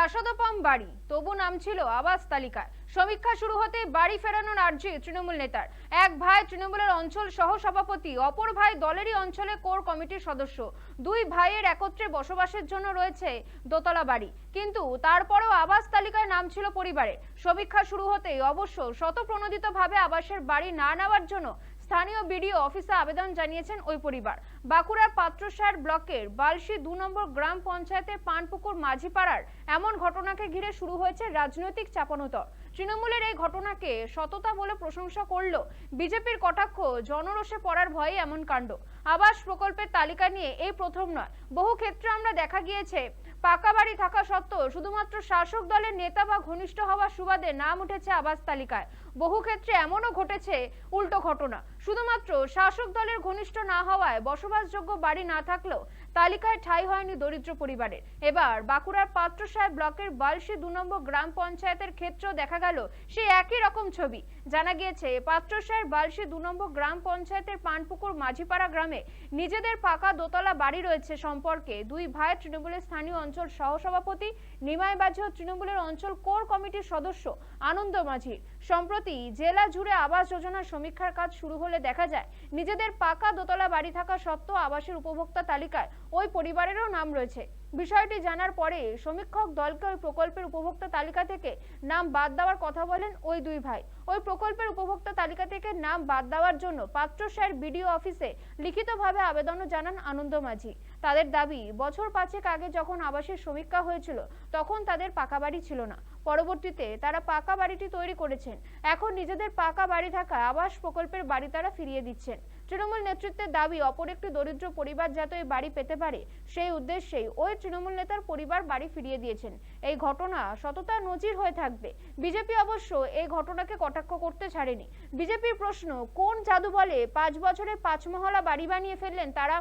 প্রাসাদোপম বাড়ি, তবু নাম ছিল আবাস তালিকায়। সমীক্ষা শুরু হতে বাড়ি ফেরানোর আর্জি তৃণমূল নেতার। এক ভাই তৃণমূলের অঞ্চল সহ সভাপতি অপর ভাই দলেরই অঞ্চলে কোর কমিটির সদস্য। দুই ভাইয়ের একত্রে বসবাসের জন্য রয়েছে দোতলা বাড়ি। কিন্তু তারপরেও আবাস তালিকায় নাম ছিল পরিবারে সমীক্ষা শুরু হতেই অবশ্য শতপ্রণোদিতভাবে আবাসের বাড়ি না নেওয়ার জন্য স্থানীয় বিডিও অফিসে আবেদন জানিয়েছেন ওই পরিবার। বাঁকুড়ার পাত্রসার ব্লকের বালসি দু নম্বর গ্রাম পঞ্চায়েতের পানপুকুর মাঝিপাড়ার এমন ঘটনাকে ঘিরে শুরু হয়েছে রাজনৈতিক চাপানোতর। তৃণমূলের এই ঘটনাকে সততা বলে প্রশংসা করল বিজেপির কটাক্ষ, জনরোষে পড়ার ভয়ে এমন কাণ্ড। আবাস প্রকল্পের তালিকা নিয়ে এই প্রথম নয়। বহু ক্ষেত্রে আমরা দেখা গিয়েছে, পাকা বাড়ি থাকা সত্ত্বেও শুধুমাত্র শাসক দলের নেতা বা ঘনিষ্ঠ হওয়ার সুবাদে নাম উঠেছে আবাস তালিকায়। বহু ক্ষেত্রে এমনও ঘটেছে উল্টো ঘটনা। শুধুমাত্র শাসক দলের ঘনিষ্ঠ না হওয়ায় বসবাসযোগ্য বাড়ি না থাকলেও তালিকায় ঠাঁই হয়নি দরিদ্র পরিবারের। এবার বাঁকুড়ার পাত্রসাহেব ব্লকের বালসি দু নম্বর গ্রাম পঞ্চায়েতের ক্ষেত্রেও দেখা গেল সেই একই রকম ছবি। জানা গিয়েছে পাত্রসাহেব বালসি দু নম্বর গ্রাম পঞ্চায়েতের পানপুকুর মাঝিপাড়া গ্রামে নিজেদের পাকা দোতলা বাড়ি রয়েছে সম্পর্কে দুই ভাই তৃণমূলের স্থানীয় অঞ্চল সহসভাপতি নিমাই বাঝে ও তৃণমূলের অঞ্চল কোর কমিটির সদস্য আনন্দ মাঝি সম্প্রতি জেলা জুড়ে আবাস যোজনার সমীক্ষার কাজ শুরু হলে দেখা যায়, নিজেদের পাকা দোতলা বাড়ি থাকা সত্ত্বেও আবাসের উপভোক্তা তালিকায় ওই পরিবারেরও নাম রয়েছে। বিষয়টি জানার পরে সমীক্ষক দলকে ওই প্রকল্পের উপভোক্তা তালিকা থেকে নাম বাদ দেওয়ার কথা বলেন ওই দুই ভাই। ওই প্রকল্পের উপভোক্তা তালিকা থেকে নাম বাদ দেওয়ার জন্য পাত্রসার বিডিও অফিসে লিখিতভাবে আবেদনও জানান আনন্দ মাঝি। তাদের দাবি, বছর পাঁচেক আগে যখন আবাসের সমীক্ষা হয়েছিল, তখন তাদের পাকা বাড়ি ছিল না। পরবর্তীতে তারা পাকা বাড়িটি তৈরি করেছেন। এখন নিজেদের পাকা বাড়ি থাকা আবাস প্রকল্পের বাড়ি তারা ফিরিয়ে দিচ্ছেন। তৃণমূল নেতৃত্বের দাবি, অপর একটি দরিদ্র পরিবার যাতে ওই বাড়ি পেতে পারে, সেই উদ্দেশ্যেই ওই তৃণমূল নেতার পরিবার বাড়ি ফিরিয়ে দিয়েছেন। এই ঘটনা সততা নজির হয়ে থাকবে। বিজেপি অবশ্য এই ঘটনাকে কটাক্ষ করতে ছাড়েনি। বিজেপির প্রশ্ন, কোন জাদু বলে পাঁচ বছরে পাঁচ মহলা বাড়ি বানিয়ে ফেললেন তারা?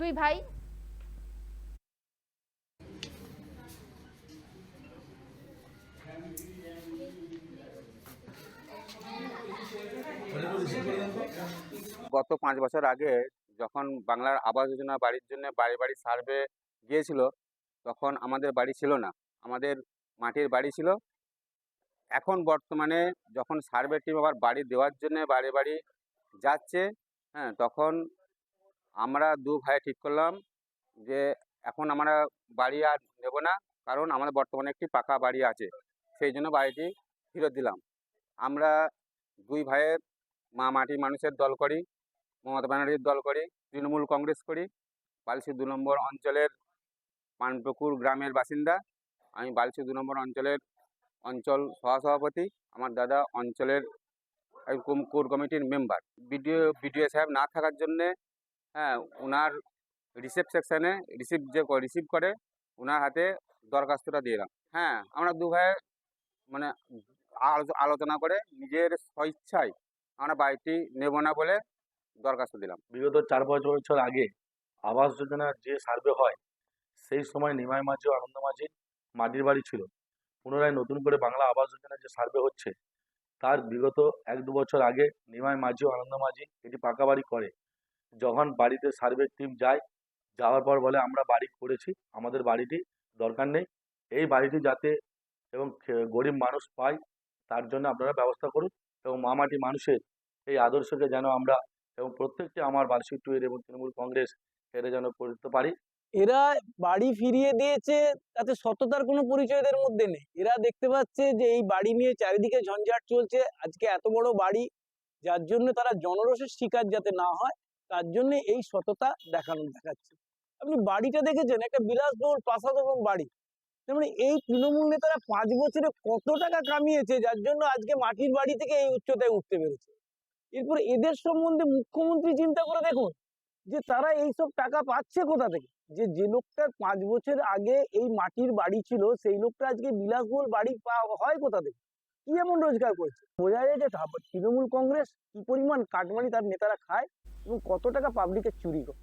দুই ভাই। গত পাঁচ বছর আগে যখন বাংলার আবাস যোজনা বাড়ির জন্য বাড়ি বাড়ি সার্ভে গিয়েছিল, তখন আমাদের বাড়ি ছিল না। আমাদের মাটির বাড়ি ছিল। এখন বর্তমানে যখন সার্ভে টিম আবার বাড়ি দেওয়ার জন্য বাড়ি বাড়ি যাচ্ছে হ্যাঁ তখন আমরা দু ভাই ঠিক করলাম যে এখন আমরা বাড়ি আর নেব না, কারণ আমাদের বর্তমানে একটি পাকা বাড়ি আছে। সেই জন্য বাড়িটি ফেরত দিলাম। আমরা দুই ভাইয়ের মা মাটি মানুষের দল করি, মমতা ব্যানার্জির দল করি, তৃণমূল কংগ্রেস করি বালসি দু নম্বর অঞ্চলের পানপুকুর গ্রামের বাসিন্দা, আমি বালসি দু নম্বর অঞ্চলের অঞ্চল সহসভাপতি, আমার দাদা অঞ্চলের কোর কমিটির মেম্বার। বিডিও বিডিও সাহেব না থাকার জন্যে হ্যাঁ ওনার রিসিভ সেকশানে রিসিভ যে রিসিভ করে ওনার হাতে দরখাস্তটা দিলাম হ্যাঁ আমরা দু ভাই মানে আলোচনা করে নিজের স্বইচ্ছায় আমরা বাড়িটি নেব না বলে দরখাস্ত দিলাম। বিগত চার পাঁচ বছর আগে আবাস যোজনার যে সার্ভে হয়, সেই সময় নিমাই মাঝি ও আনন্দ মাঝির মাটির বাড়ি ছিল। পুনরায় নতুন করে বাংলা আবাস যোজনার যে সার্ভে হচ্ছে, তার বিগত এক দু বছর আগে নিমাই মাঝি ও আনন্দ মাঝি এটি পাকা বাড়ি করে। যখন বাড়িতে সার্ভে টিম যায়, যাওয়ার পর বলে, আমরা বাড়ি করেছি, আমাদের বাড়িটি দরকার নেই। এই বাড়িটি যাতে এবং গরিব মানুষ পায়, তার জন্য আপনারা ব্যবস্থা করুন এবং মামাটি মানুষের এই আদর্শকে যেন আমরা এবং প্রত্যেকটি আমার বার্ষিক টুয়ের এবং তৃণমূল কংগ্রেস এটা যেন করতে পারি। এরা বাড়ি ফিরিয়ে দিয়েছে, তাতে সততার কোনো পরিচয় এদের মধ্যে নেই। এরা দেখতে পাচ্ছে যে এই বাড়ি নিয়ে চারিদিকে ঝঞ্ঝাট চলছে। আজকে এত বড় বাড়ি, যার জন্য তারা জনরসের শিকার যাতে না হয়, তার জন্য এই সততা দেখানো দেখাচ্ছে। আপনি বাড়িটা দেখেছেন? একটা বিলাসবহুল এবং বাড়ি। তার মানে এই তৃণমূল নেতারা পাঁচ বছরে কত টাকা কামিয়েছে, যার জন্য আজকে মাটির বাড়ি থেকে এই উচ্চতায় উঠতে পেরেছে। এরপর এদের সম্বন্ধে মুখ্যমন্ত্রী চিন্তা করে দেখুন যে তারা এইসব টাকা পাচ্ছে কোথা থেকে? যে যে লোকটার পাঁচ বছর আগে এই মাটির বাড়ি ছিল, সেই লোকটা আজকে বিলাসবহুল বাড়ি হয় কোথা থেকে? কি এমন রোজগার করছে? বোঝা যায় যে তৃণমূল কংগ্রেস কি পরিমাণ কাটমানি তার নেতারা খায় এবং কত টাকা পাবলিকের চুরি করে।